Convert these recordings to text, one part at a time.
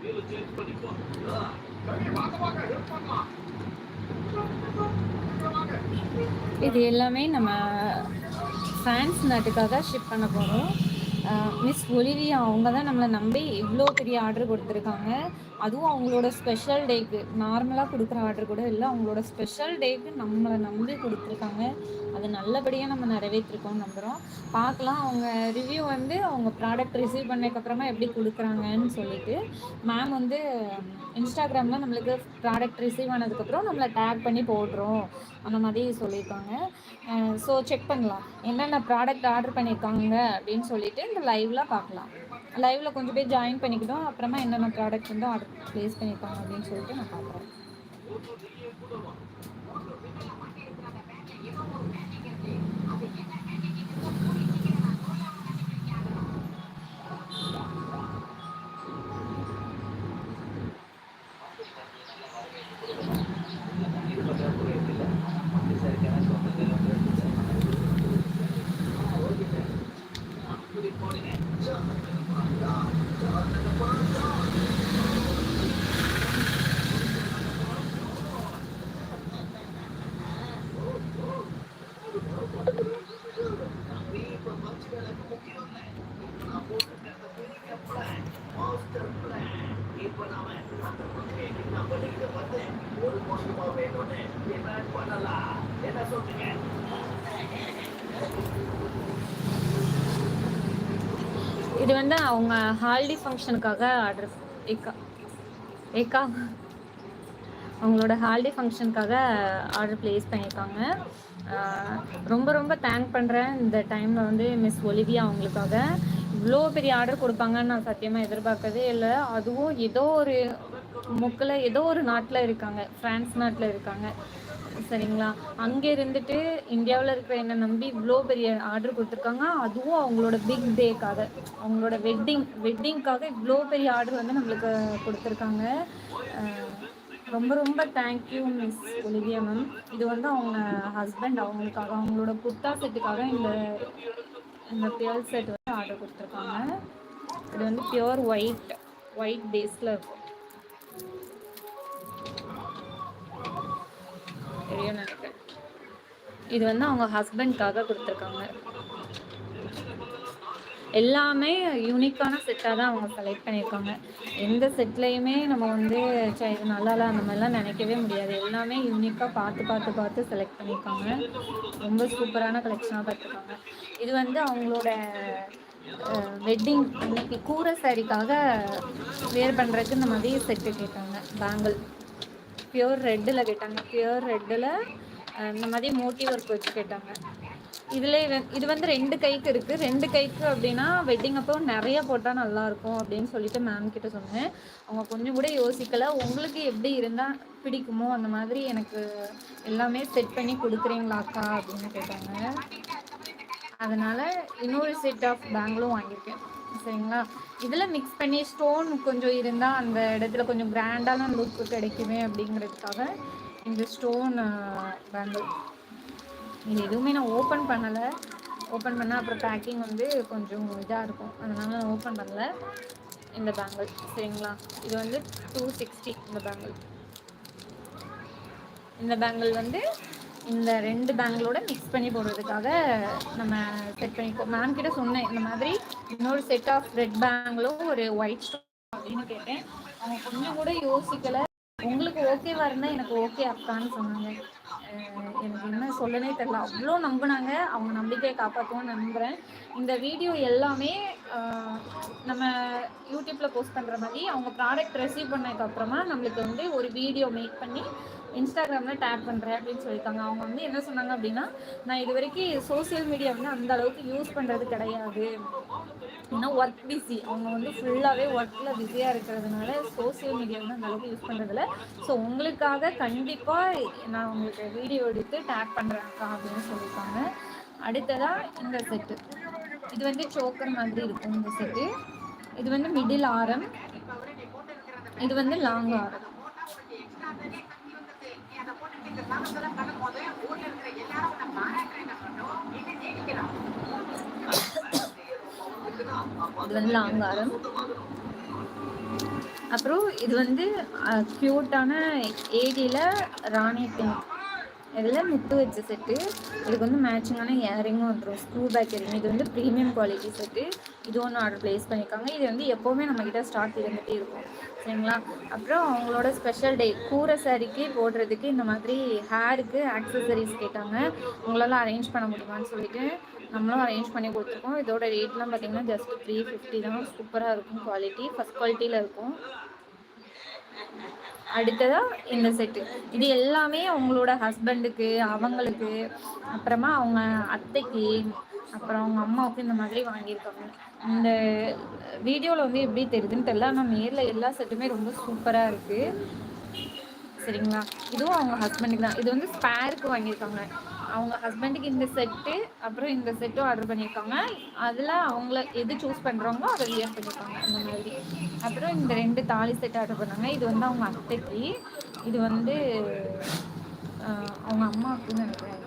வீல change பண்ணிப்போம் இது எல்லாமே நம்ம ஃப்ரான்ஸ் நாட்டுக்காக ஷிப் பண்ண போகிறோம் மிஸ் ஒலிவியா அவங்க தான் நம்மளை நம்பி இவ்வளோ பெரிய ஆர்டர் கொடுத்துருக்காங்க. அதுவும் அவங்களோட ஸ்பெஷல் டேக்கு நார்மலாக கொடுக்குற ஆர்டர் கூட இல்லை. அவங்களோட ஸ்பெஷல் டேக்கு நம்மளை நம்பி கொடுத்துருக்காங்க. அது நல்லபடியாக நம்ம நிறைவேற்றிருக்கோம்னு நம்புகிறோம் பார்க்கலாம். அவங்க ரிவ்யூ வந்து அவங்க ப்ராடக்ட் ரிசீவ் பண்ணதுக்கப்புறமா எப்படி கொடுக்குறாங்கன்னு சொல்லிட்டு. மேம் வந்து இன்ஸ்டாகிராமில் நம்மளுக்கு ப்ராடக்ட் ரிசீவ் ஆனதுக்கப்புறம் நம்மளை டேக் பண்ணி போடுறோம். அந்த மாதிரி சொல்லியிருக்காங்க. ஸோ செக் பண்ணலாம். என்னென்ன ப்ராடக்ட் ஆர்டர் பண்ணியிருக்காங்க அப்படின்னு சொல்லிட்டு இந்த லைவில் பார்க்கலாம். லைவில் கொஞ்சம் பேர் ஜாயின் பண்ணிக்கிட்டோம். அப்புறமா என்னென்ன ப்ராடக்ட் வந்து ஆர்டர் ப்ளேஸ் பண்ணியிருக்காங்க அப்படின்னு சொல்லிட்டு நான் பார்க்குறேன் இது வந்து அவங்க ஹாலிடே ஃபங்க்ஷனுக்காக ஆர்டர் ஏக்கா ஏக்கா அவங்களோட ஹாலிடே ஃபங்க்ஷனுக்காக ஆர்டர் ப்ளேஸ் பண்ணியிருக்காங்க. ரொம்ப ரொம்ப தேங்க் பண்ணுறேன் இந்த டைமில் வந்து மிஸ் ஒலிவியா அவங்களுக்காக. இவ்வளோ பெரிய ஆர்டர் கொடுப்பாங்கன்னு நான் சத்தியமாக எதிர்பார்க்கவே இல்லை. அதுவும் ஏதோ ஒரு முக்கில் ஏதோ ஒரு நாட்டில் இருக்காங்க. ஃப்ரான்ஸ் நாட்டில் இருக்காங்க. சரிங்களா? அங்கே இருந்துட்டு இந்தியாவில் இருக்கிற என்னை நம்பி இவ்வளோ பெரிய ஆர்டர் கொடுத்துருக்காங்க. அதுவும் அவங்களோட பிக் டேக்காக அவங்களோட வெட்டிங் வெட்டிங்க்காக இவ்வளோ பெரிய ஆர்டர் வந்து நம்மளுக்கு கொடுத்துருக்காங்க. ரொம்ப ரொம்ப தேங்க்யூ மிஸ் ஒலிவியா மேம் இது வந்து அவங்க ஹஸ்பண்ட் அவங்களுக்காக அவங்களோட குர்தா செட்டுக்காக இந்த இந்த பியர் செட் வந்து ஆர்டர் கொடுத்துருக்காங்க. இது வந்து பியோர் ஒயிட் ஒயிட் பேஸில் இருக்கும். தெரியும் நினைக்கிறேன். இது வந்து அவங்க ஹஸ்பண்ட்காக கொடுத்துருக்காங்க. எல்லாமே யூனிக்கான செட்டாக தான் அவங்க செலக்ட் பண்ணியிருக்காங்க. எந்த செட்லேயுமே நம்ம வந்து சே இது நல்லா இல்லை அந்த மாதிரிலாம் நினைக்கவே முடியாது. எல்லாமே யூனிக்காக பார்த்து பார்த்து பார்த்து செலக்ட் பண்ணியிருக்காங்க. ரொம்ப சூப்பரான கலெக்ஷனாக பார்த்துருக்காங்க. இது வந்து அவங்களோட வெட்டிங் இன்னைக்கு கூரை சாரிக்காக வேர் பண்ணுறதுக்கு இந்த மாதிரி செட்டு கேட்டாங்க. பேங்கிள் பியூர் ரெட்டில் கேட்டாங்க. பியூர் ரெட்டில் இந்த மாதிரி மோட்டிவ் ஒர்க் வச்சு கேட்டாங்க. இதில் இது வந்து ரெண்டு கைக்கு இருக்குது ரெண்டு கைக்கு அப்படின்னா வெட்டிங் அப்போ நிறைய போட்டால் நல்லாயிருக்கும் அப்படின்னு சொல்லிட்டு மேம் கிட்ட சொன்னேன். அவங்க கொஞ்சம் கூட யோசிக்கலை. உங்களுக்கு எப்படி இருந்தால் பிடிக்குமோ அந்த மாதிரி எனக்கு எல்லாமே செட் பண்ணி கொடுக்குறீங்களாக்கா அப்படின்னு கேட்டாங்க. அதனால இன்னொரு செட் ஆஃப் பேங்கிளும் வாங்கியிருக்கேன். சரிங்களா? இதில் மிக்ஸ் பண்ணி ஸ்டோன் கொஞ்சம் இருந்தால் அந்த இடத்துல கொஞ்சம் கிராண்டான லுக் கிடைக்குமே அப்படிங்கிறதுக்காக இந்த ஸ்டோன் பேங்கிள் uh, இது எதுவுமே நான் ஓப்பன் பண்ணலை. ஓப்பன் பண்ணால் அப்புறம் பேக்கிங் வந்து கொஞ்சம் இதாக இருக்கும். அதனால் நான் ஓப்பன் பண்ணலை. இந்த பேங்கிள் சரிங்களா? இது வந்து டூ சிக்ஸ்டி இந்த பேங்கிள் இந்த பேங்கிள் வந்து இந்த ரெண்டு பேங்கிளோட மிக்ஸ் பண்ணி போடுறதுக்காக நம்ம செட் பண்ணிக்கோ மேம் கிட்ட சொன்னேன். இந்த மாதிரி இன்னொரு செட் ஆஃப் ரெட் பேங்கிளும் ஒரு ஒயிட் ஸ்டோன் அப்படின்னு கேட்டேன். அவங்க கொஞ்சம் கூட யோசிக்கல. உங்களுக்கு ஓகேவா இருந்தால் எனக்கு ஓகே அக்கான்னு சொன்னாங்க. எனக்கு என்ன சொல்லனே தெரியல. அவ்வளோ நம்பினாங்க. அவங்க நம்பிக்கையை காப்பாற்றுவோம்னு நம்புகிறேன் இந்த வீடியோ எல்லாமே நம்ம யூடியூப்பில் போஸ்ட் பண்ணுற மாதிரி அவங்க ப்ராடக்ட் ரிசீவ் பண்ணதுக்கப்புறமா நம்மளுக்கு வந்து ஒரு வீடியோ மேக் பண்ணி இன்ஸ்டாகிராமில் டேக் பண்ணுறேன் அப்படின்னு சொல்லியிருக்காங்க. அவங்க வந்து என்ன சொன்னாங்க அப்படின்னா நான் இது வரைக்கும் சோஷியல் மீடியா வந்து அந்த அளவுக்கு யூஸ் பண்ணுறது கிடையாது. ஏன்னா ஒர்க் பிஸி அவங்க வந்து ஃபுல்லாகவே ஒர்க்கில் பிஸியாக இருக்கிறதுனால சோஷியல் மீடியா வந்து அந்த அளவுக்கு யூஸ் பண்ணுறதில்ல ஸோ உங்களுக்காக கண்டிப்பாக நான் உங்களுக்கு வீடியோ எடுத்து டேக் பண்ணுறேன்க்கா அப்படின்னு சொல்லியிருக்காங்க. அடுத்ததாக இந்த செட்டு இது வந்து சோக்கர் மாதிரி இருக்கும் இந்த செட்டு இது வந்து மிடில் ஆரம். இது வந்து லாங் ஆரம். இது வந்து லாங் ஆரம். அப்புறம் இது வந்து க்யூட்டான ஏடியில் ராணி பிங்க் இதில் முத்து வச்ச செட்டு. இதுக்கு வந்து மேட்சிங்கான இயரிங்கும் வந்துடும் ஸ்க்ரூ பேக் இயரிங் இது வந்து ப்ரீமியம் குவாலிட்டி செட்டு. இது ஒன்று ஆர்டர் ப்ளேஸ் பண்ணியிருக்காங்க. இது வந்து எப்போவுமே நம்மக்கிட்ட ஸ்டாக் இருந்துகிட்டே இருக்கும். சரிங்களா? அப்புறம் அவங்களோட ஸ்பெஷல் டே கூரை சாரிக்கு போடுறதுக்கு இந்த மாதிரி ஹேருக்கு ஆக்சசரிஸ் கேட்டாங்க. உங்களால் அரேஞ்ச் பண்ண முடியுமான்னு சொல்லிட்டு நம்மளும் அரேஞ்ச் பண்ணி கொடுத்துருக்கோம். இதோட ரேட்லாம் பார்த்தீங்கன்னா ஜஸ்ட் த்ரீ ஃபிஃப்டி தான். சூப்பராக இருக்கும் குவாலிட்டி ஃபஸ்ட் குவாலிட்டியில் இருக்கும். அடுத்ததாக இந்த செட்டு இது எல்லாமே அவங்களோட ஹஸ்பண்டுக்கு அவங்களுக்கு அப்புறமா அவங்க அத்தைக்கு அப்புறம் அவங்க அம்மாவுக்கு இந்த மாதிரி வாங்கியிருக்காங்க. இந்த வீடியோவில் வந்து எப்படி தெரியுதுன்னு தெரியல ஆனால் நேரில் எல்லா செட்டுமே ரொம்ப சூப்பராக இருக்குது சரிங்களா? இதுவும் அவங்க ஹஸ்பண்டுக்கு தான். இது வந்து ஸ்பேருக்கு வாங்கியிருக்காங்க. அவங்க ஹஸ்பண்டுக்கு இந்த செட்டு அப்புறம் இந்த செட்டும் ஆர்டர் பண்ணியிருக்காங்க. அதில் அவங்கள எது சூஸ் பண்ணுறாங்களோ அதை வியர் பண்ணியிருக்காங்க. அந்த மாதிரி. அப்புறம் இந்த ரெண்டு தாலி செட் ஆர்டர் பண்ணாங்க. இது வந்து அவங்க அத்தைக்கு. இது வந்து அவங்க அம்மாவுக்குன்னு நினைக்கிறேன்.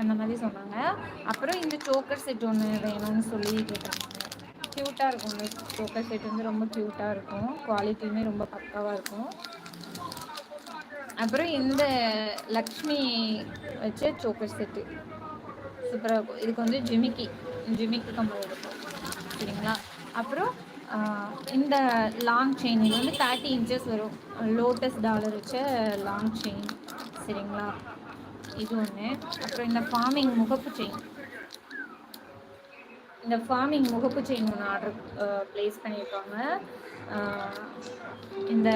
அந்த மாதிரி சொன்னாங்க. அப்புறம் இந்த சோக்கர் செட் ஒன்று வேணும்னு சொல்லி கேட்டாங்க க்யூட்டாக இருக்கும். இந்த சோக்கர் செட் வந்து ரொம்ப க்யூட்டாக இருக்கும். குவாலிட்டியுமே ரொம்ப பக்காவாக இருக்கும். அப்புறம் இந்த லக்ஷ்மி வச்ச சோக்கர் செட்டு சூப்பராக இருக்கும். இதுக்கு வந்து ஜிமிக்கி. ஜிமிக்கி கம்பல் இருக்கும் சரிங்களா? அப்புறம் இந்த லாங் செயின் இது வந்து தேர்ட்டி இன்ச்சஸ் வரும். லோட்டஸ் டாலர் வச்ச லாங் செயின் சரிங்களா? இது ஒன்று அப்புறம் இந்த ஃபார்மிங் முகப்பு செயின் இந்த ஃபார்மிங் முகப்பு செயின் ஒன்று ஆர்டர் ப்ளேஸ் பண்ணியிருக்காங்க இந்த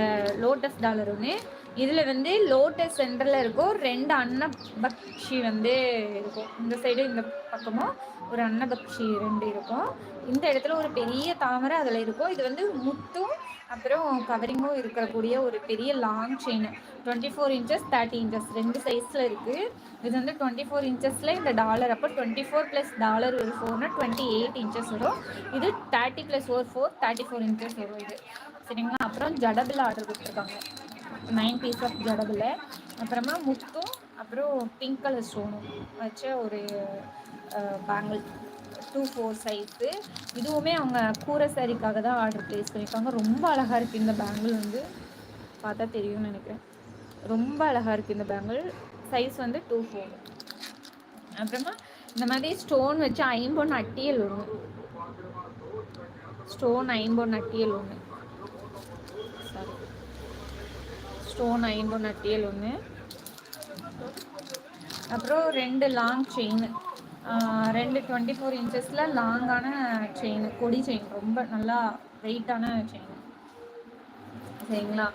லோட்டஸ் டாலர் ஒன்று இதில் வந்து லோட்டஸ் சென்டரில் இருக்கும். ரெண்டு அன்னபக்ஷி வந்து இருக்கும். இந்த சைடு இந்த பக்கமும் ஒரு அன்னபக்ஷி ரெண்டு இருக்கும். இந்த இடத்துல ஒரு பெரிய தாமரை அதில் இருக்கும். இது வந்து முத்தும் அப்புறம் கவரிங்கும் இருக்கக்கூடிய ஒரு பெரிய long chain twenty four inches thirty inches ரெண்டு சைஸில் இருக்குது இது வந்து டுவெண்ட்டி ஃபோர் இன்ச்சஸில் இந்த டாலர் அப்போ டுவெண்ட்டி ஃபோர் ப்ளஸ் டாலர் ஒரு ஃபோர்னா டுவெண்ட்டி எயிட் இன்ச்சஸ் வரும். இது தேர்ட்டி ப்ளஸ் ஒரு ஃபோர் தேர்ட்டி ஃபோர் இன்ச்சஸ் வரும் இது. சரிங்களா? அப்புறம் ஜடபில் ஆர்டர் கொடுத்துருக்காங்க. நைன் பீஸ் ஆஃப் ஜடபில் அப்புறமா முத்தும் அப்புறம் பிங்க் கலர் ஸ்டோனும் வச்ச ஒரு பேங்கிள் டூ ஃபோர் சைஸு இதுவுமே அவங்க கூரை சாரிக்காக தான் ஆர்டர் ப்ளேஸ் பண்ணியிருக்காங்க. ரொம்ப அழகாக இருக்குது இந்த பேங்கிள் வந்து. பார்த்தா தெரியும்னு நினைக்கிறேன். ரொம்ப அழகாக இருக்குது இந்த பேங்கிள் சைஸ் வந்து டூ ஃபோர் அப்புறமா இந்த மாதிரி ஸ்டோன் வச்சு ஐம்பொன் அட்டியல் ஒன்று ஸ்டோன் ஐம்பொன் அட்டியல் ஒன்று சாரி ஸ்டோன் ஐம்பொன் அட்டியல் ஒன்று அப்புறம் ரெண்டு லாங் செயின் ரெண்டு டுவெண்ட்டி ஃபோர் இன்ச்சஸில் லாங்கான செயின் கொடி செயின் ரொம்ப நல்லா வெயிட்டான செயின் சரிங்களா?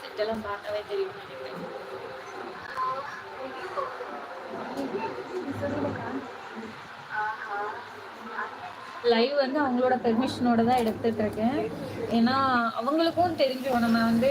செட்டெல்லாம் பார்க்கவே தெரியும் லைவ் வந்து அவங்களோட பெர்மிஷனோட தான் எடுத்துட்டு இருக்கேன். ஏன்னா அவங்களுக்கும் தெரிஞ்சோம் நம்ம வந்து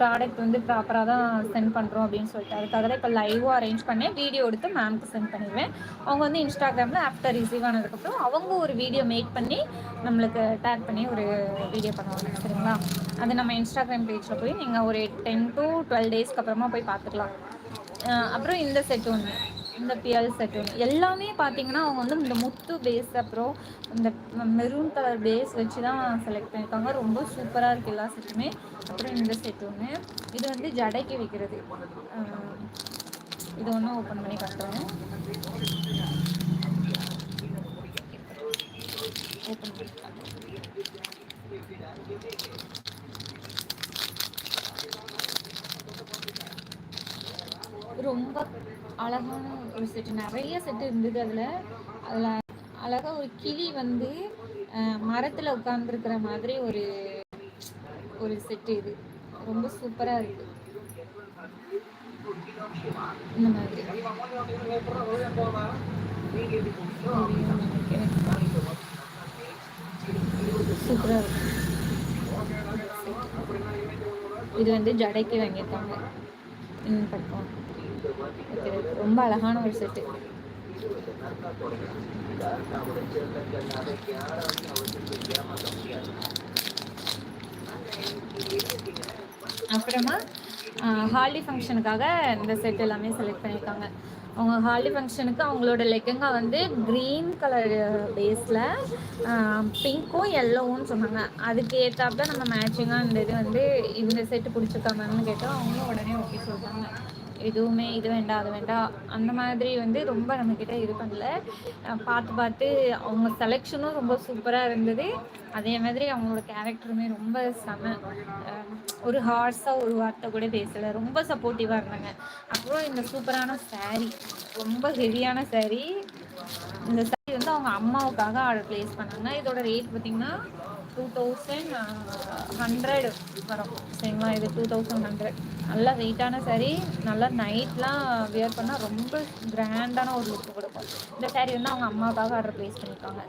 ப்ராடக்ட் வந்து ப்ராப்பராக தான் சென்ட் பண்ணுறோம் அப்படின்னு சொல்லிட்டு. அதுக்காக தான் இப்போ லைவாக அரேஞ்ச் பண்ணேன் வீடியோ எடுத்து மேம்க்கு சென்ட் பண்ணிடுவேன். அவங்க வந்து இன்ஸ்டாகிராமில் ஆஃப்டர் ரிசீவ் ஆனதுக்கப்புறம் அவங்க ஒரு வீடியோ மேக் பண்ணி நம்மளுக்கு டேக் பண்ணி ஒரு வீடியோ பண்ணுவாங்க. சரிங்களா? அது நம்ம இன்ஸ்டாகிராம் பேஜில் போய் நீங்கள் ஒரு டென் டு டுவெல் டேஸ்க்கு அப்புறமா போய் பார்த்துக்கலாம். அப்புறம் இந்த செட் ஒன்று இந்த பியல் செட்டு எல்லாமே பார்த்தீங்கன்னா அவங்க வந்து இந்த முத்து பேஸ் அப்புறம் இந்த மெரூன் கலர் பேஸ் வச்சு தான் செலக்ட் பண்ணியிருக்காங்க ரொம்ப சூப்பராக இருக்குது எல்லா செட்டுமே அப்புறம் இந்த செட் ஒன்று இது வந்து ஜடைக்கு வைக்கிறது. இது ஒன்று ஓப்பன் பண்ணி காட்டுறேன் ஓப்பன் பண்ணி காட்டுறேன் ரொம்ப அழகான ஒரு செட்டு நிறைய செட்டு இருந்தது அதில். அதில் அழகாக ஒரு கிளி வந்து மரத்தில் உட்காந்துருக்கிற மாதிரி ஒரு ஒரு செட்டு இது. ரொம்ப சூப்பராக இருக்கு. இந்த மாதிரி. சூப்பராக இருக்கும் இது வந்து ஜடைக்கு வாங்கியிருக்காங்க. பக்கம். ரொம்ப அழகான ஒரு செட்டு அப்புறமா ஹாலி ஃபங்க்ஷனுக்காக இந்த செட் எல்லாமே செலக்ட் பண்ணியிருக்காங்க. அவங்க ஹாலி ஃபங்க்ஷனுக்கு அவங்களோட லெக்கங்கா வந்து க்ரீன் கலர் பேஸில் பிங்க்கும் எல்லோவும் சொன்னாங்க. அதுக்கு ஏற்றாப்புல நம்ம மேட்சிங்காக இந்த இது வந்து இந்த செட்டு பிடிச்சிருக்காங்கன்னு கேட்டோம் அவங்களும் உடனே ஓகே சொல்கிறாங்க எதுவுமே இது வேண்டாம் அது வேண்டாம். அந்த மாதிரி வந்து ரொம்ப நம்மக்கிட்ட இது பண்ணல. பார்த்து பார்த்து அவங்க செலெக்ஷனும் ரொம்ப சூப்பராக இருந்தது. அதே மாதிரி அவங்களோட கேரக்டருமே ரொம்ப செம ஒரு ஹார்ஸாக ஒரு வார்த்தை கூட பேசலை. ரொம்ப சப்போர்ட்டிவாக இருந்தாங்க. அப்புறம் இந்த சூப்பரான சேரீ ரொம்ப ஹெவியான saree. இந்த saree வந்து அவங்க அம்மாவுக்காக ஆர்டர் ப்ளேஸ் பண்ணாங்க. இதோட ரேட் பார்த்திங்கன்னா டூ தௌசண்ட் ஹண்ட்ரட் வரும். சரிங்களா இது டூ தௌசண்ட் ஹண்ட்ரட் நல்லா வெயிட்டான சாரீ நல்லா நைட்லாம் வியர் பண்ணால் ரொம்ப கிராண்டான ஒரு லுக் கொடுக்கும். இந்த சாரீ வந்து அவங்க அம்மாவுக்காக ஆர்டர் ப்ளேஸ் பண்ணியிருக்காங்க.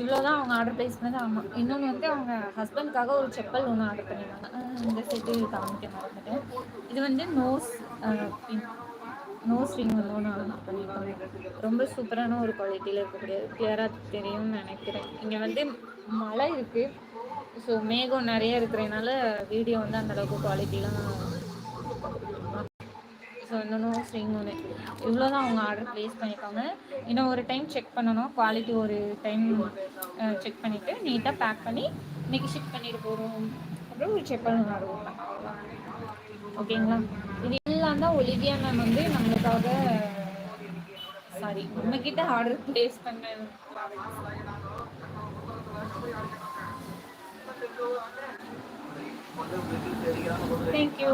இவ்வளோ தான் அவங்க ஆர்டர் ப்ளேஸ் பண்ணது அம்மா. இன்னொன்று வந்து அவங்க ஹஸ்பண்ட்காக ஒரு செப்பல் ஒன்று ஆர்டர் பண்ணியிருந்தாங்க. இந்த செட்டு காமிக்க மறந்துட்டேன். இது வந்து நோஸ் பின் நோ ஸ்ட்ரிங் வந்து ஒன்று ஆர்டர் பண்ணியிருக்காங்க ரொம்ப சூப்பரான ஒரு குவாலிட்டியில் இருக்கக்கூடிய கிளியராக தெரியும்னு நினைக்கிறேன். இங்கே வந்து மழை இருக்குது ஸோ மேகம் நிறைய இருக்கிறதுனால வீடியோ வந்து அந்தளவுக்கு குவாலிட்டிலாம் ஸோ இன்னொன்று ஸ்ட்ரிங் ஒன்று இவ்வளோ தான் அவங்க ஆர்டர் ப்ளேஸ் பண்ணியிருக்காங்க. இன்னும் ஒரு டைம் செக் பண்ணணும். குவாலிட்டி ஒரு டைம் செக் பண்ணிவிட்டு நீட்டாக பேக் பண்ணி இன்னைக்கு ஷிஃப்ட் பண்ணிட்டு போகிறோம் அப்புறம் ஒரு செப்பல் ஓகேங்களா இது அதனால தான் ஒலிவியா மேம் வந்து நம்மளுக்காக சாரி நம்ம ஆர்டர் பிளேஸ் பண்ண தேங்க்யூ